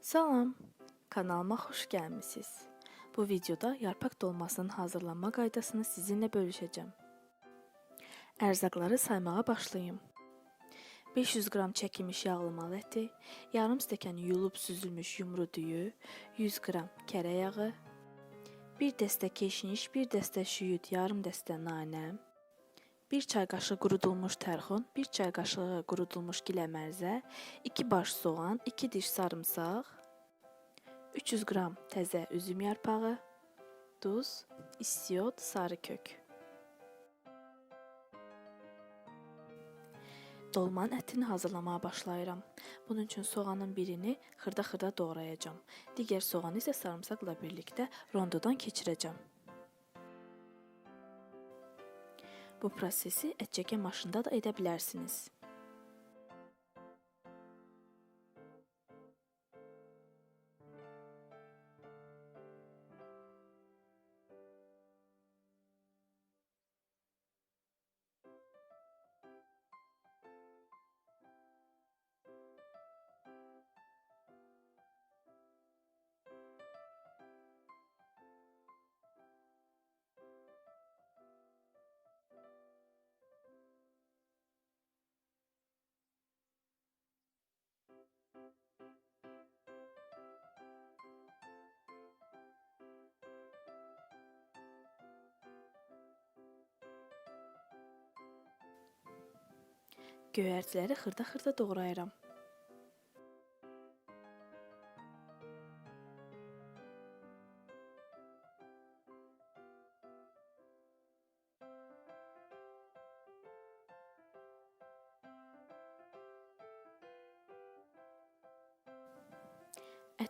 Salam, kanalıma xoş gəlmisiniz. Bu videoda yarpaq dolmasının hazırlanma qaydasını sizinlə bölüşəcəm. Ərzaqları saymağa başlayım. 500 qram çəkilmiş yağlı mal əti, yarım stəkan yuyulub süzülmüş yumru düyü, 100 qram kərə yağı, 1 dəstə keşniş, 1 dəstə şüyüd, yarım dəstə nanə, 1 çay qaşığı qurudulmuş tərxun, 1 çay qaşığı qurudulmuş giləmərzə, 2 baş soğan, 2 diş sarımsaq, 300 qram təzə üzüm yarpağı, duz, istiot, sarı kök. Dolmanın ətini hazırlamağa başlayıram. Bunun üçün soğanın birini xırda-xırda doğrayacağam. Digər soğanı isə sarımsaqla birlikdə rondodan keçirəcəm. Bu prosesi ət çəkən maşında da edə bilərsiniz. Göyərtiləri xırda-xırda doğrayıram.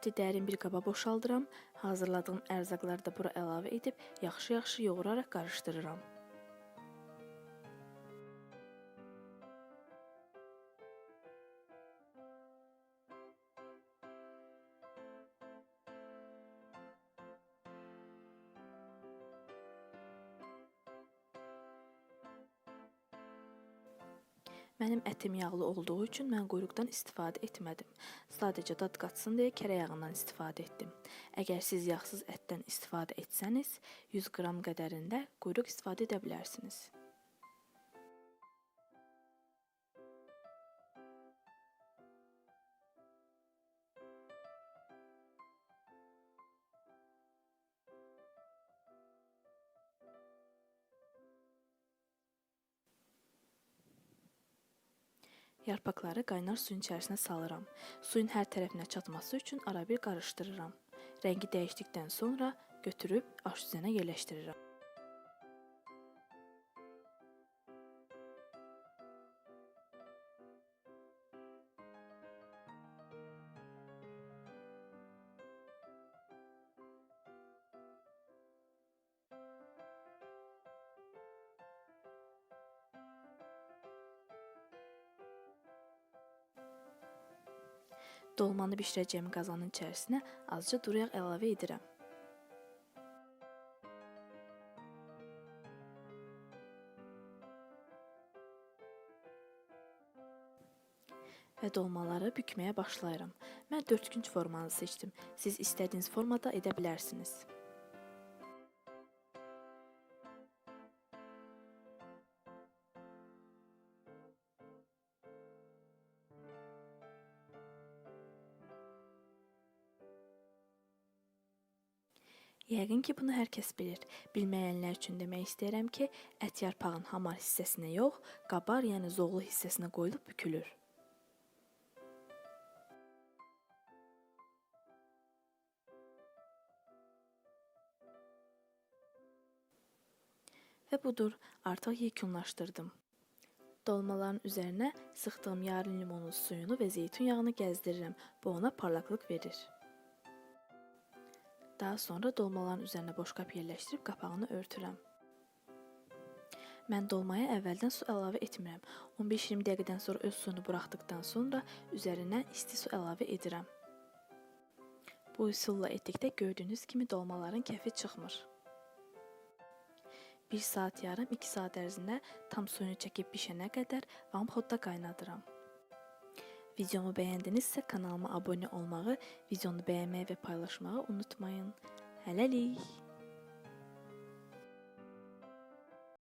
Əti dərin bir qaba boşaldıram. Hazırladığım ərzaqları da bura əlavə edib yaxşı-yaxşı yoğuraraq qarışdırıram. Mənim ətim yağlı olduğu üçün mən quyruqdan istifadə etmədim. Sadəcə dad qatsın deyə kərə yağından istifadə etdim. Əgər siz yağsız ətdən istifadə etsəniz, 100 qram qədərində quyruq istifadə edə bilərsiniz. Yarpaqları qaynar suyun içərisinə salıram. Suyun hər tərəfinə çatması üçün arabir qarışdırıram. Rəngi dəyişdikdən sonra götürüb aş üzərinə yerləşdirirəm. Dolmanı bişirəcəyim qazanın içərisinə azca duru yağ əlavə edirəm. Və dolmaları bükməyə başlayıram. Mən dördkünc formanı seçdim. Siz istədiyiniz formada edə bilərsiniz. Yəqin ki, bunu hər kəs bilir. Bilməyənlər üçün demək istəyirəm ki, ət yarpağın hamar hissəsinə yox, qabar, yəni zoğlu hissəsinə qoyulub bükülür. Və budur, artıq yekunlaşdırdım. Dolmaların üzərinə sıxdığım yarım limonun suyunu və zeytun yağını gəzdirirəm. Bu ona parlaqlıq verir. Daha sonra dolmaların üzərinə boşqab yerləşdirib qapağını örtürəm. Mən dolmaya əvvəldən su əlavə etmirəm. 15-20 dəqiqədən sonra öz suyunu buraxdıqdan sonra üzərinə isti su əlavə edirəm. Bu üsulla etdikdə gördüyünüz kimi dolmaların kəfi çıxmır. 1 saat yarım, 2 saat ərzində tam suyunu çəkib bişənə qədər vamxodda qaynadıram. Videomu bəyəndinizsə kanalıma abunə olmağı, videonu bəyənməyi və paylaşmağı unutmayın. Hələlik.